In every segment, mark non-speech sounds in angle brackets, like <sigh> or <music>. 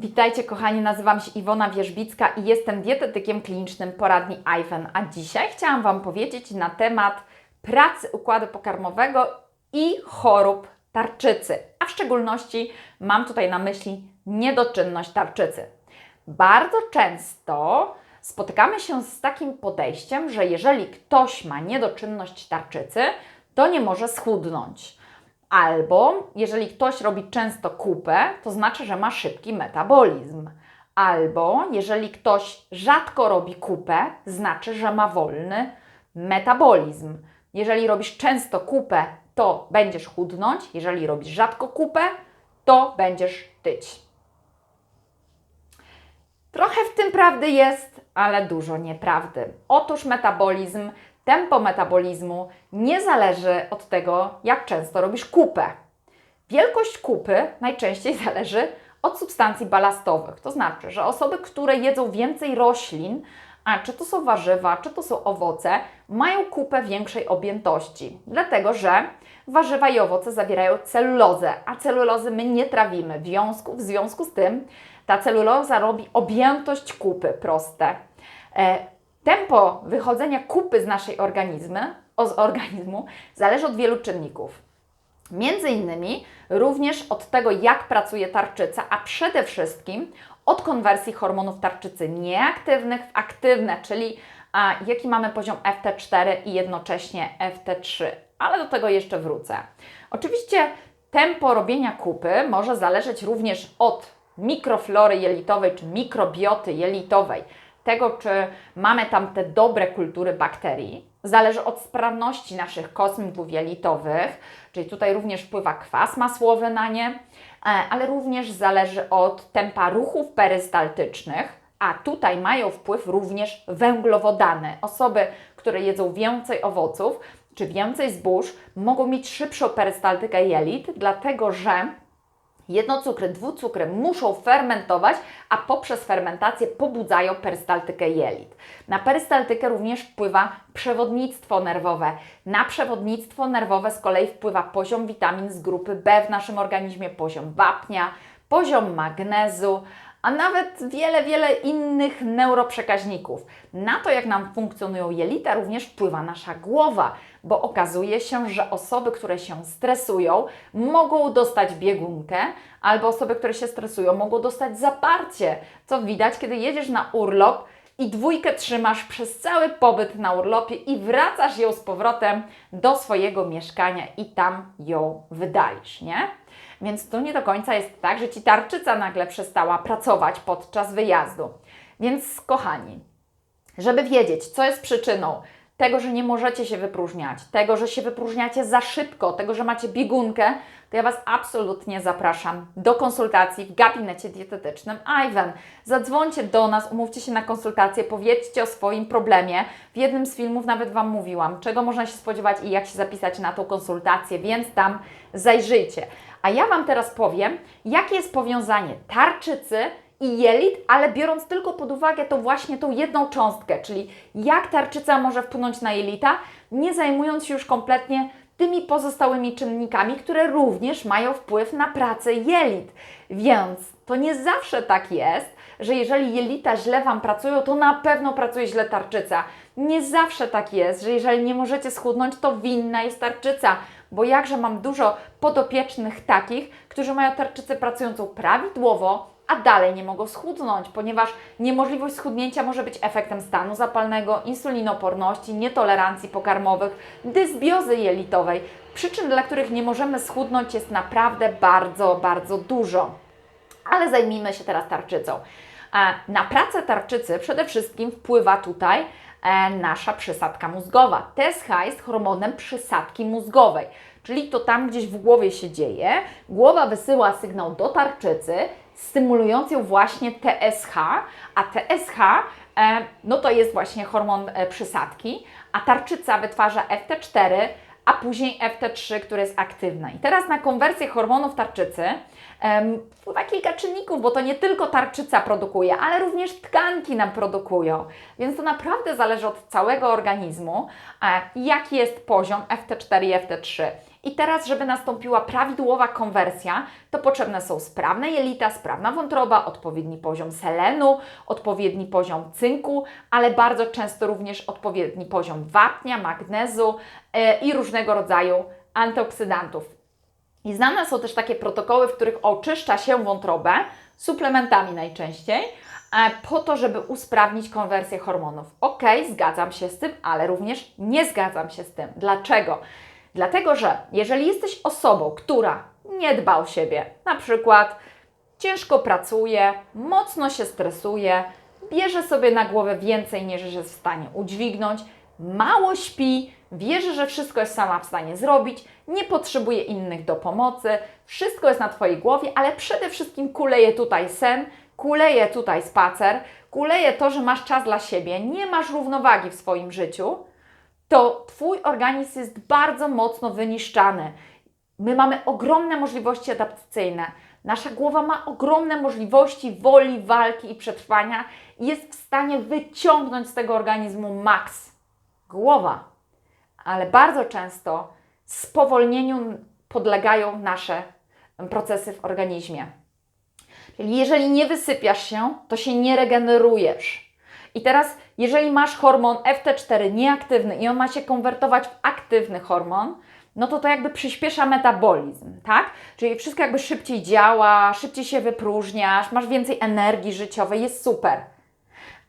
Witajcie kochani, nazywam się Iwona Wierzbicka i jestem dietetykiem klinicznym poradni IFEN, a dzisiaj chciałam Wam powiedzieć na temat pracy układu pokarmowego i chorób tarczycy, a w szczególności mam tutaj na myśli niedoczynność tarczycy. Bardzo często spotykamy się z takim podejściem, że jeżeli ktoś ma niedoczynność tarczycy, to nie może schudnąć. Albo jeżeli ktoś robi często kupę, to znaczy, że ma szybki metabolizm. Albo jeżeli ktoś rzadko robi kupę, znaczy, że ma wolny metabolizm. Jeżeli robisz często kupę, to będziesz chudnąć. Jeżeli robisz rzadko kupę, to będziesz tyć. Trochę w tym prawdy jest, ale dużo nieprawdy. Otóż metabolizm, tempo metabolizmu nie zależy od tego, jak często robisz kupę. Wielkość kupy najczęściej <laughs> zależy od substancji balastowych. To znaczy, że osoby, które jedzą więcej roślin, a czy to są warzywa, czy to są owoce, mają kupę większej objętości, dlatego że warzywa i owoce zawierają celulozę, a celulozy my nie trawimy. W związku, w związku z tym ta celuloza robi objętość kupy proste. Tempo wychodzenia kupy z naszej organizmy, z organizmu zależy od wielu czynników. Między innymi również od tego, jak pracuje tarczyca, a przede wszystkim od konwersji hormonów tarczycy nieaktywnych w aktywne, czyli a, jaki mamy poziom FT4 i jednocześnie FT3. Ale do tego jeszcze wrócę. Oczywiście tempo robienia kupy może zależeć również od mikroflory jelitowej czy mikrobioty jelitowej, tego czy mamy tam te dobre kultury bakterii. Zależy od sprawności naszych kosmków jelitowych, czyli tutaj również wpływa kwas masłowy na nie, e, ale również zależy od tempa ruchów perystaltycznych, a tutaj mają wpływ również węglowodany. Osoby, które jedzą więcej owoców czy więcej zbóż, mogą mieć szybszą perystaltykę jelit, dlatego że Jednocukry, dwucukry muszą fermentować, a poprzez fermentację pobudzają perystaltykę jelit. Na perystaltykę również wpływa przewodnictwo nerwowe. Na przewodnictwo nerwowe z kolei wpływa poziom witamin z grupy B w naszym organizmie, poziom wapnia, poziom magnezu, a nawet wiele, wiele innych neuroprzekaźników. Na to, jak nam funkcjonują jelita, również wpływa nasza głowa, bo okazuje się, że osoby, które się stresują, mogą dostać biegunkę, albo osoby, które się stresują, mogą dostać zaparcie, co widać, kiedy jedziesz na urlop i dwójkę trzymasz przez cały pobyt na urlopie i wracasz ją z powrotem do swojego mieszkania i tam ją wydalisz, nie? Więc to nie do końca jest tak, że ci tarczyca nagle przestała pracować podczas wyjazdu. Więc kochani, żeby wiedzieć, co jest przyczyną tego, że nie możecie się wypróżniać, tego, że się wypróżniacie za szybko, tego, że macie biegunkę, to ja Was absolutnie zapraszam do konsultacji w gabinecie dietetycznym Ivan. Zadzwońcie do nas, umówcie się na konsultację, powiedzcie o swoim problemie. W jednym z filmów nawet Wam mówiłam, czego można się spodziewać i jak się zapisać na tą konsultację, więc tam zajrzyjcie. A ja Wam teraz powiem, jakie jest powiązanie tarczycy i jelit, ale biorąc tylko pod uwagę to właśnie tą jedną cząstkę, czyli jak tarczyca może wpłynąć na jelita, nie zajmując się już kompletnie tymi pozostałymi czynnikami, które również mają wpływ na pracę jelit. Więc to nie zawsze tak jest, że jeżeli jelita źle Wam pracują, to na pewno pracuje źle tarczyca. Nie zawsze tak jest, że jeżeli nie możecie schudnąć, to winna jest tarczyca bo jakże mam dużo podopiecznych takich, którzy mają tarczycę pracującą prawidłowo, a dalej nie mogą schudnąć, ponieważ niemożliwość schudnięcia może być efektem stanu zapalnego, insulinoporności, nietolerancji pokarmowych, dysbiozy jelitowej. Przyczyn, dla których nie możemy schudnąć jest naprawdę bardzo, bardzo dużo. Ale zajmijmy się teraz tarczycą. Na pracę tarczycy przede wszystkim wpływa tutaj e, nasza przysadka mózgowa. TSH jest hormonem przysadki mózgowej, czyli to tam gdzieś w głowie się dzieje. Głowa wysyła sygnał do tarczycy, stymulując ją właśnie TSH, a TSH e, no to jest właśnie hormon e, przysadki, a tarczyca wytwarza FT4, a później FT3, które jest aktywne. I teraz na konwersję hormonów tarczycy wpływa kilka czynników, bo to nie tylko tarczyca produkuje, ale również tkanki nam produkują. Więc to naprawdę zależy od całego organizmu, jaki jest poziom FT4 i FT3. I teraz, żeby nastąpiła prawidłowa konwersja, to potrzebne są sprawne jelita, sprawna wątroba, odpowiedni poziom selenu, odpowiedni poziom cynku, ale bardzo często również odpowiedni poziom wapnia, magnezu e, i różnego rodzaju antyoksydantów. I znane są też takie protokoły, w których oczyszcza się wątrobę, suplementami najczęściej, e, po to, żeby usprawnić konwersję hormonów. Ok, zgadzam się z tym, ale również nie zgadzam się z tym. Dlaczego? Dlatego, że jeżeli jesteś osobą, która nie dba o siebie, na przykład ciężko pracuje, mocno się stresuje, bierze sobie na głowę więcej niż jest w stanie udźwignąć, mało śpi, wierzy, że wszystko jest sama w stanie zrobić, nie potrzebuje innych do pomocy, wszystko jest na Twojej głowie, ale przede wszystkim kuleje tutaj sen, kuleje tutaj spacer, kuleje to, że masz czas dla siebie, nie masz równowagi w swoim życiu, to Twój organizm jest bardzo mocno wyniszczany. My mamy ogromne możliwości adaptacyjne. Nasza głowa ma ogromne możliwości woli, walki i przetrwania i jest w stanie wyciągnąć z tego organizmu maks. Głowa. Ale bardzo często spowolnieniu podlegają nasze procesy w organizmie. Czyli jeżeli nie wysypiasz się, to się nie regenerujesz. I teraz, jeżeli masz hormon FT4 nieaktywny i on ma się konwertować w aktywny hormon, no to to jakby przyspiesza metabolizm, tak? Czyli wszystko jakby szybciej działa, szybciej się wypróżniasz, masz więcej energii życiowej, jest super.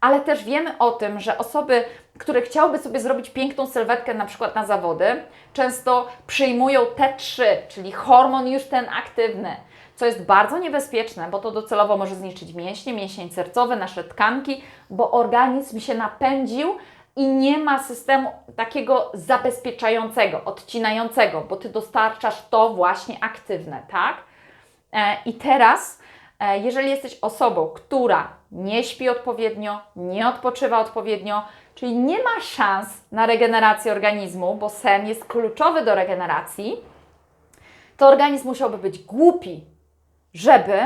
Ale też wiemy o tym, że osoby, które chciałyby sobie zrobić piękną sylwetkę na przykład na zawody, często przyjmują T3, czyli hormon już ten aktywny, co jest bardzo niebezpieczne, bo to docelowo może zniszczyć mięśnie, mięsień sercowy, nasze tkanki, bo organizm się napędził i nie ma systemu takiego zabezpieczającego, odcinającego, bo Ty dostarczasz to właśnie aktywne, tak? E, I teraz, e, jeżeli jesteś osobą, która nie śpi odpowiednio, nie odpoczywa odpowiednio, czyli nie ma szans na regenerację organizmu, bo sen jest kluczowy do regeneracji, to organizm musiałby być głupi, żeby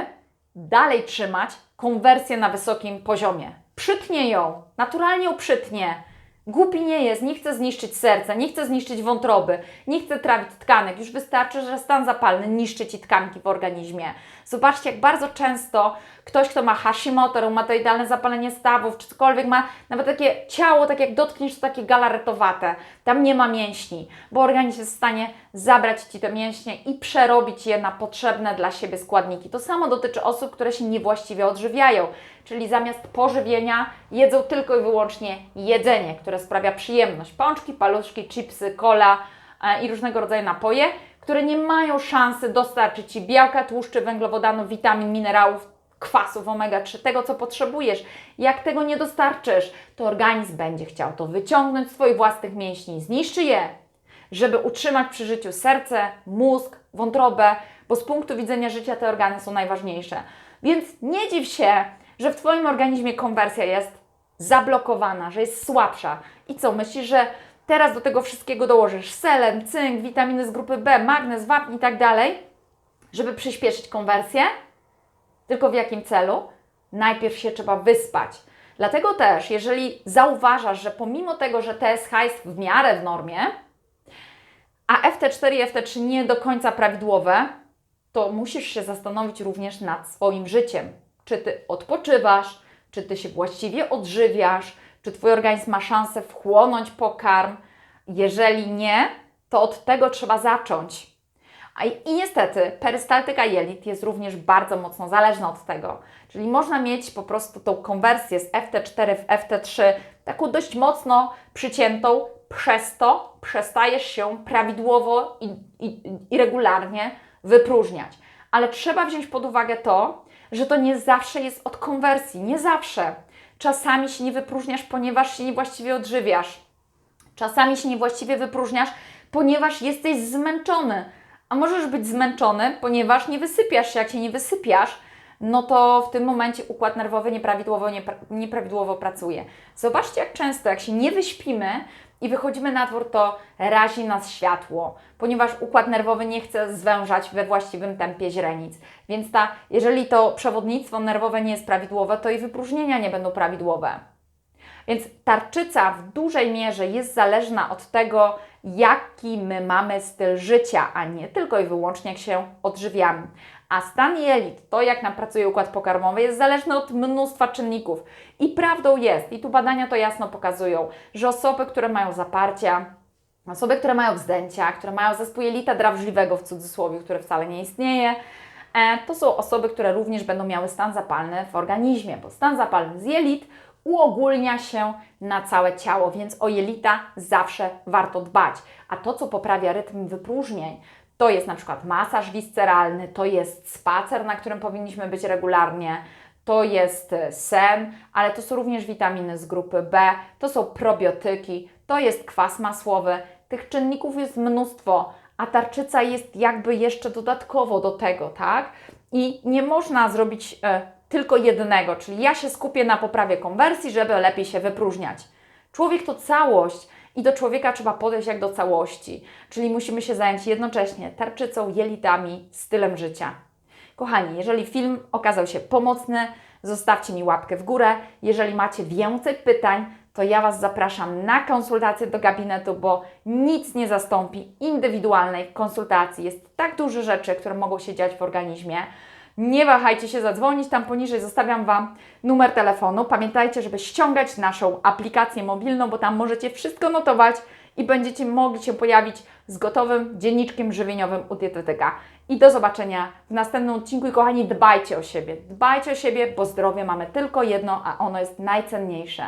dalej trzymać konwersję na wysokim poziomie. Przytnie ją, naturalnie ją przytnie. Głupi nie jest, nie chce zniszczyć serca, nie chce zniszczyć wątroby, nie chce trawić tkanek. Już wystarczy, że stan zapalny niszczy Ci tkanki w organizmie. Zobaczcie, jak bardzo często ktoś, kto ma Hashimoto, reumatoidalne zapalenie stawów, czy cokolwiek ma, nawet takie ciało, tak jak dotkniesz, to takie galaretowate. Tam nie ma mięśni, bo organizm jest w stanie zabrać Ci te mięśnie i przerobić je na potrzebne dla siebie składniki. To samo dotyczy osób, które się niewłaściwie odżywiają, czyli zamiast pożywienia jedzą tylko i wyłącznie jedzenie, które sprawia przyjemność. Pączki, paluszki, chipsy, cola e, i różnego rodzaju napoje, które nie mają szansy dostarczyć Ci białka, tłuszczy, węglowodanów, witamin, minerałów, kwasów omega-3, tego co potrzebujesz. Jak tego nie dostarczysz, to organizm będzie chciał to wyciągnąć z Twoich własnych mięśni, zniszczy je, żeby utrzymać przy życiu serce, mózg, wątrobę, bo z punktu widzenia życia te organy są najważniejsze. Więc nie dziw się, że w Twoim organizmie konwersja jest zablokowana, że jest słabsza. I co, myślisz, że teraz do tego wszystkiego dołożysz selen, cynk, witaminy z grupy B, magnez, wapń i tak dalej, żeby przyspieszyć konwersję? Tylko w jakim celu? Najpierw się trzeba wyspać. Dlatego też, jeżeli zauważasz, że pomimo tego, że TSH jest w miarę w normie, a FT4 i FT3 nie do końca prawidłowe, to musisz się zastanowić również nad swoim życiem. Czy ty odpoczywasz, czy ty się właściwie odżywiasz, czy twój organizm ma szansę wchłonąć pokarm. Jeżeli nie, to od tego trzeba zacząć. I niestety perystaltyka jelit jest również bardzo mocno zależna od tego. Czyli można mieć po prostu tą konwersję z FT4 w FT3 taką dość mocno przyciętą, przez to przestajesz się prawidłowo i, i, i regularnie wypróżniać. Ale trzeba wziąć pod uwagę to, że to nie zawsze jest od konwersji, nie zawsze. Czasami się nie wypróżniasz, ponieważ się niewłaściwie odżywiasz. Czasami się niewłaściwie wypróżniasz, ponieważ jesteś zmęczony. A możesz być zmęczony, ponieważ nie wysypiasz się. Jak się nie wysypiasz, no to w tym momencie układ nerwowy nieprawidłowo, niepra nieprawidłowo pracuje. Zobaczcie, jak często, jak się nie wyśpimy, i wychodzimy na dwór, to razi nas światło, ponieważ układ nerwowy nie chce zwężać we właściwym tempie źrenic. Więc ta, jeżeli to przewodnictwo nerwowe nie jest prawidłowe, to i wypróżnienia nie będą prawidłowe. Więc tarczyca w dużej mierze jest zależna od tego, jaki my mamy styl życia, a nie tylko i wyłącznie jak się odżywiamy. A stan jelit, to jak nam pracuje układ pokarmowy, jest zależny od mnóstwa czynników. I prawdą jest, i tu badania to jasno pokazują, że osoby, które mają zaparcia, Osoby, które mają wzdęcia, które mają zespół jelita drawżliwego w cudzysłowie, który wcale nie istnieje, e, to są osoby, które również będą miały stan zapalny w organizmie, bo stan zapalny z jelit uogólnia się na całe ciało, więc o jelita zawsze warto dbać. A to, co poprawia rytm wypróżnień, to jest na przykład masaż visceralny, to jest spacer, na którym powinniśmy być regularnie, to jest e, sen, ale to są również witaminy z grupy B, to są probiotyki, to jest kwas masłowy. Tych czynników jest mnóstwo, a tarczyca jest jakby jeszcze dodatkowo do tego, tak? I nie można zrobić e, tylko jednego, czyli ja się skupię na poprawie konwersji, żeby lepiej się wypróżniać. Człowiek to całość i do człowieka trzeba podejść jak do całości, czyli musimy się zająć jednocześnie tarczycą, jelitami, stylem życia. Kochani, jeżeli film okazał się pomocny, zostawcie mi łapkę w górę. Jeżeli macie więcej pytań, to ja Was zapraszam na konsultację do gabinetu, bo nic nie zastąpi indywidualnej konsultacji. Jest tak dużo rzeczy, które mogą się dziać w organizmie. Nie wahajcie się zadzwonić, tam poniżej zostawiam Wam numer telefonu. Pamiętajcie, żeby ściągać naszą aplikację mobilną, bo tam możecie wszystko notować i będziecie mogli się pojawić z gotowym dzienniczkiem żywieniowym u dietetyka. I do zobaczenia w następnym odcinku. I kochani, dbajcie o siebie. Dbajcie o siebie, bo zdrowie mamy tylko jedno, a ono jest najcenniejsze.